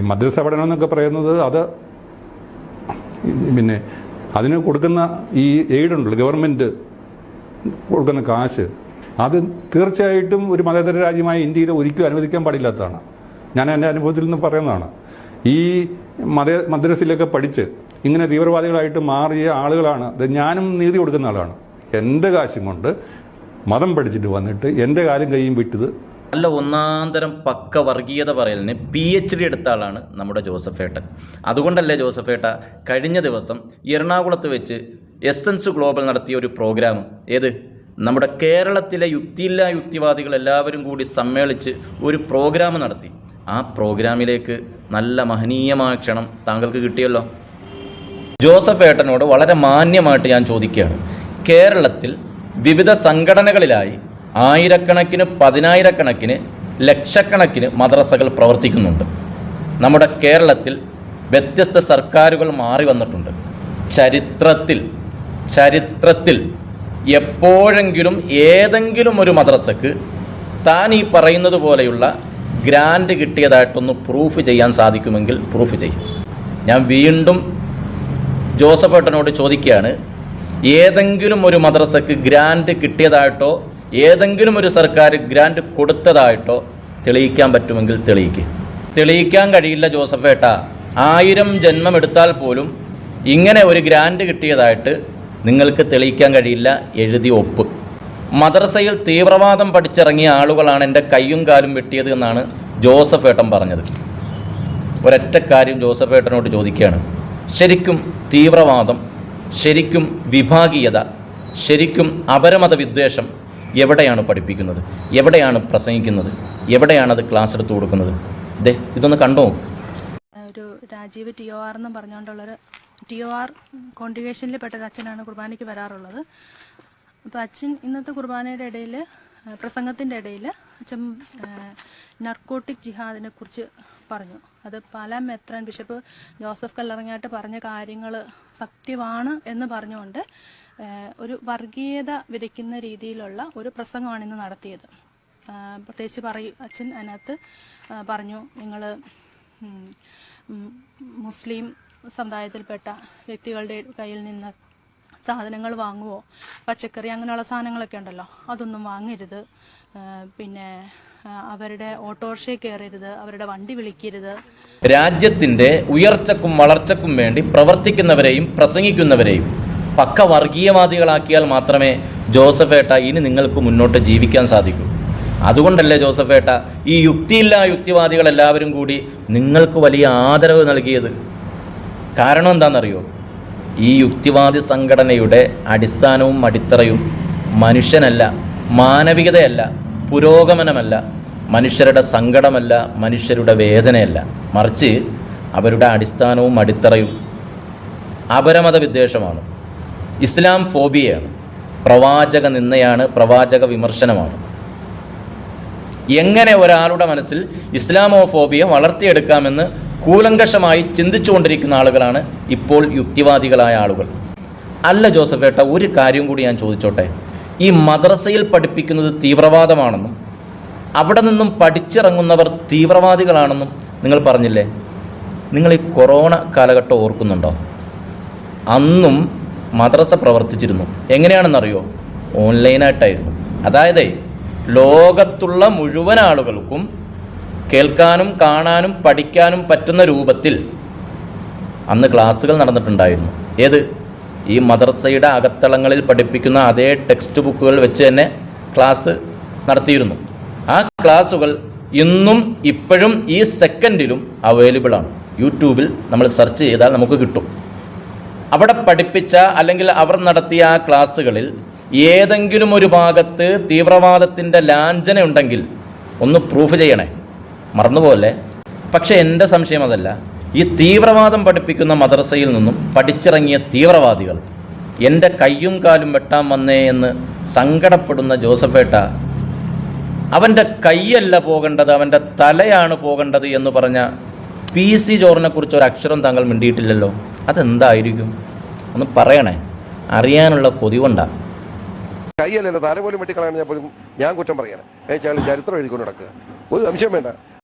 പഠനം എന്നൊക്കെ പറയുന്നത് അത് പിന്നെ അതിന് കൊടുക്കുന്ന ഈ എയ്ഡ് ഉണ്ടല്ലോ ഗവൺമെന്റ് കൊടുക്കുന്ന കാശ്. അത് തീർച്ചയായിട്ടും ഒരു മതേതര രാജ്യമായ ഇന്ത്യയിൽ ഒരിക്കലും അനുവദിക്കാൻ പാടില്ലാത്തതാണ്. ഞാൻ എന്റെ അനുഭവത്തിൽ നിന്ന് പറയുന്നതാണ്. ഈ മത മദ്രസയിലൊക്കെ പഠിച്ച് ഇങ്ങനെ തീവ്രവാദികളായിട്ട് മാറിയ ആളുകളാണ്. അത് ഞാനും നീതി കൊടുക്കുന്ന ആളാണ്. എന്റെ കാശും കൊണ്ട് മതം പഠിച്ചിട്ട് വന്നിട്ട് എന്റെ കാലും കൈയും വിട്ടത് നല്ല ഒന്നാന്തരം പക്ക വർഗീയത പറയലിന് പി എച്ച് ഡി എടുത്ത ആളാണ് നമ്മുടെ ജോസഫേട്ടൻ അതുകൊണ്ടല്ലേ ജോസഫേട്ട കഴിഞ്ഞ ദിവസം എറണാകുളത്ത് വെച്ച് എസൻസ് ഗ്ലോബൽ നടത്തിയ ഒരു പ്രോഗ്രാം ഏത്? നമ്മുടെ കേരളത്തിലെ യുക്തിയില്ലാ യുക്തിവാദികൾ എല്ലാവരും കൂടി സമ്മേളിച്ച് ഒരു പ്രോഗ്രാം നടത്തി. ആ പ്രോഗ്രാമിലേക്ക് നല്ല മഹനീയമായ ക്ഷണം താങ്കൾക്ക് കിട്ടിയല്ലോ? ജോസഫ് ഏട്ടനോട് വളരെ മാന്യമായിട്ട് ഞാൻ ചോദിക്കുകയാണ്. കേരളത്തിൽ വിവിധ സംഘടനകളിലായി ആയിരക്കണക്കിന് പതിനായിരക്കണക്കിന് ലക്ഷക്കണക്കിന് മദ്രസകൾ പ്രവർത്തിക്കുന്നുണ്ട്. നമ്മുടെ കേരളത്തിൽ വ്യത്യസ്ത സർക്കാരുകൾ മാറി വന്നിട്ടുണ്ട്. ചരിത്രത്തിൽ ചരിത്രത്തിൽ എപ്പോഴെങ്കിലും ഏതെങ്കിലും ഒരു മദ്രസക്ക് താൻ ഈ പറയുന്നത് പോലെയുള്ള ഗ്രാൻഡ് കിട്ടിയതായിട്ടൊന്ന് പ്രൂഫ് ചെയ്യാൻ സാധിക്കുമെങ്കിൽ പ്രൂഫ് ചെയ്യും. ഞാൻ വീണ്ടും ജോസഫ് ഏട്ടനോട് ചോദിക്കുകയാണ് ഏതെങ്കിലും ഒരു മദ്രസക്ക് ഗ്രാൻഡ് കിട്ടിയതായിട്ടോ ഏതെങ്കിലും ഒരു സർക്കാർ ഗ്രാൻഡ് കൊടുത്തതായിട്ടോ തെളിയിക്കാൻ പറ്റുമെങ്കിൽ തെളിയിക്കുക തെളിയിക്കാൻ കഴിയില്ല ജോസഫ് ഏട്ട ആയിരം ജന്മം എടുത്താൽ പോലും ഇങ്ങനെ ഒരു ഗ്രാൻഡ് കിട്ടിയതായിട്ട് നിങ്ങൾക്ക് തെളിയിക്കാൻ കഴിയില്ല എഴുതി ഒപ്പ്. മദ്രസയിൽ തീവ്രവാദം പഠിച്ചിറങ്ങിയ ആളുകളാണ് എന്റെ കയ്യും കാലും വെട്ടിയത് എന്നാണ് ജോസഫ് ഏട്ടൻ പറഞ്ഞത്. ഒരൊറ്റ കാര്യം ജോസഫ് ഏട്ടനോട് ചോദിക്കുകയാണ്. ശരിക്കും തീവ്രവാദം ശരിക്കും വിഭാഗീയത ശരിക്കും അപരമത വിദ്വേഷം എവിടെയാണ് പഠിപ്പിക്കുന്നത്? എവിടെയാണ് പ്രസംഗിക്കുന്നത്? എവിടെയാണ് അത് ക്ലാസ് എടുത്ത് കൊടുക്കുന്നത്? ദേ ഇതൊന്ന് കണ്ടോ? ഒരു രാജീവ് ടി ഒ ആർ എന്ന് പറഞ്ഞുകൊണ്ടുള്ളൊരു ടി ഒ ആർ കോൺട്രിഗേഷനിൽ പെട്ട അച്ഛനാണ് കുർബാനയ്ക്ക് വരാറുള്ളത്. അപ്പോൾ അച്ഛൻ ഇന്നത്തെ കുർബാനയുടെ ഇടയിൽ പ്രസംഗത്തിന്റെ ഇടയിൽ അച്ഛൻ നർക്കോട്ടിക് ജിഹാദിനെ കുറിച്ച് പറഞ്ഞു. അത് പല മെത്രൻ ബിഷപ്പ് ജോസഫ് കല്ലറങ്ങായിട്ട് പറഞ്ഞ കാര്യങ്ങൾ സത്യമാണ് എന്ന് പറഞ്ഞുകൊണ്ട് ഒരു വർഗീയത വിതയ്ക്കുന്ന രീതിയിലുള്ള ഒരു പ്രസംഗമാണ് ഇന്ന് നടത്തിയത് പ്രത്യേകിച്ച് പറയും അച്ഛൻ അതിനകത്ത് പറഞ്ഞു നിങ്ങൾ മുസ്ലിം സമുദായത്തിൽപ്പെട്ട വ്യക്തികളുടെ കയ്യിൽ നിന്ന് സാധനങ്ങൾ വാങ്ങുവോ? പച്ചക്കറി അങ്ങനെയുള്ള സാധനങ്ങളൊക്കെ ഉണ്ടല്ലോ അതൊന്നും വാങ്ങരുത്. പിന്നെ അവരുടെ ഓട്ടോറിക്ഷയിൽ കയറരുത് അവരുടെ വണ്ടി വിളിക്കരുത്. രാജ്യത്തിന്റെ ഉയർച്ചക്കും വളർച്ചക്കും വേണ്ടി പ്രവർത്തിക്കുന്നവരെയും പ്രസംഗിക്കുന്നവരെയും പക്ക വർഗീയവാദികളാക്കിയാൽ മാത്രമേ ജോസഫ് ഏട്ട ഇനി നിങ്ങൾക്ക് മുന്നോട്ട് ജീവിക്കാൻ സാധിക്കൂ. അതുകൊണ്ടല്ലേ ഏട്ട ഈ യുക്തിയില്ലാ യുക്തിവാദികൾ എല്ലാവരും കൂടി നിങ്ങൾക്ക് വലിയ ആദരവ് നൽകിയത്? കാരണം എന്താണെന്നറിയോ? ഈ യുക്തിവാദി സംഘടനയുടെ അടിസ്ഥാനവും അടിത്തറയും മനുഷ്യനല്ല മാനവികതയല്ല പുരോഗമനമല്ല മനുഷ്യരുടെ സങ്കടമല്ല മനുഷ്യരുടെ വേദനയല്ല. മറിച്ച് അവരുടെ അടിസ്ഥാനവും അടിത്തറയും അപരമത വിദ്വേഷമാണ് ഇസ്ലാം ഫോബിയയാണ് പ്രവാചക നിന്നയാണ് പ്രവാചക വിമർശനമാണ്. എങ്ങനെ ഒരാളുടെ മനസ്സിൽ ഇസ്ലാമോഫോബിയ വളർത്തിയെടുക്കാമെന്ന് കൂലങ്കഷമായി ചിന്തിച്ചുകൊണ്ടിരിക്കുന്ന ആളുകളാണ് ഇപ്പോൾ യുക്തിവാദികളായ ആളുകൾ. അല്ല ജോസഫ് ഏട്ട ഒരു കാര്യം കൂടി ഞാൻ ചോദിച്ചോട്ടെ. ഈ മദ്രസയിൽ പഠിപ്പിക്കുന്നത് തീവ്രവാദമാണെന്നും അവിടെ നിന്നും പഠിച്ചിറങ്ങുന്നവർ തീവ്രവാദികളാണെന്നും നിങ്ങൾ പറഞ്ഞില്ലേ? നിങ്ങൾ ഈ കൊറോണ കാലഘട്ടം ഓർക്കുന്നുണ്ടോ? അന്നും മദ്രസ പ്രവർത്തിച്ചിരുന്നു. എങ്ങനെയാണെന്നറിയോ? ഓൺലൈനായിട്ടായിരുന്നു. അതായത് ലോകത്തുള്ള മുഴുവൻ ആളുകൾക്കും കേൾക്കാനും കാണാനും പഠിക്കാനും പറ്റുന്ന രൂപത്തിൽ അന്ന് ക്ലാസ്സുകൾ നടന്നിട്ടുണ്ടായിരുന്നു. ഏത്? ഈ മദ്രസയുടെ അകത്തളങ്ങളിൽ പഠിപ്പിക്കുന്ന അതേ ടെക്സ്റ്റ് ബുക്കുകൾ വെച്ച് തന്നെ ക്ലാസ് നടത്തിയിരുന്നു. ആ ക്ലാസ്സുകൾ ഇന്നും ഇപ്പോഴും ഈ സെക്കൻഡിലും അവൈലബിൾ ആണ്. യൂട്യൂബിൽ നമ്മൾ സെർച്ച് ചെയ്താൽ നമുക്ക് കിട്ടും. അവിടെ പഠിപ്പിച്ച അല്ലെങ്കിൽ അവർ നടത്തിയ ആ ക്ലാസ്സുകളിൽ ഏതെങ്കിലും ഒരു ഭാഗത്ത് തീവ്രവാദത്തിന്റെ ലാഞ്ചന ഉണ്ടെങ്കിൽ ഒന്ന് പ്രൂഫ് ചെയ്യണേ. മറന്നുപോലെ പക്ഷേ എന്റെ സംശയം അതല്ല. ഈ തീവ്രവാദം പഠിപ്പിക്കുന്ന മദ്രസയിൽ നിന്നും പഠിച്ചിറങ്ങിയ തീവ്രവാദികൾ എന്റെ കയ്യും കാലും വെട്ടാൻ വന്നേ എന്ന് സങ്കടപ്പെടുന്ന ജോസഫേട്ട അവന്റെ കൈയല്ല പോകേണ്ടത് അവന്റെ തലയാണ് പോകേണ്ടത് എന്ന് പറഞ്ഞ പി സി ജോറിനെ കുറിച്ച് ഒരു അക്ഷരം താങ്കൾ മിണ്ടിയിട്ടില്ലല്ലോ. അതെന്തായിരിക്കും? ഒന്ന് പറയണേ. അറിയാനുള്ള കൊതിവുണ്ടാ കൈയല്ലല്ലോ തല പോലും വെട്ടിക്കളയാണ് ഞാൻ കുറ്റം പറയണേ. ചരിത്രം എഴുതിക്കൊണ്ട് നടക്കുക ഒരു സംശയം വേണ്ട.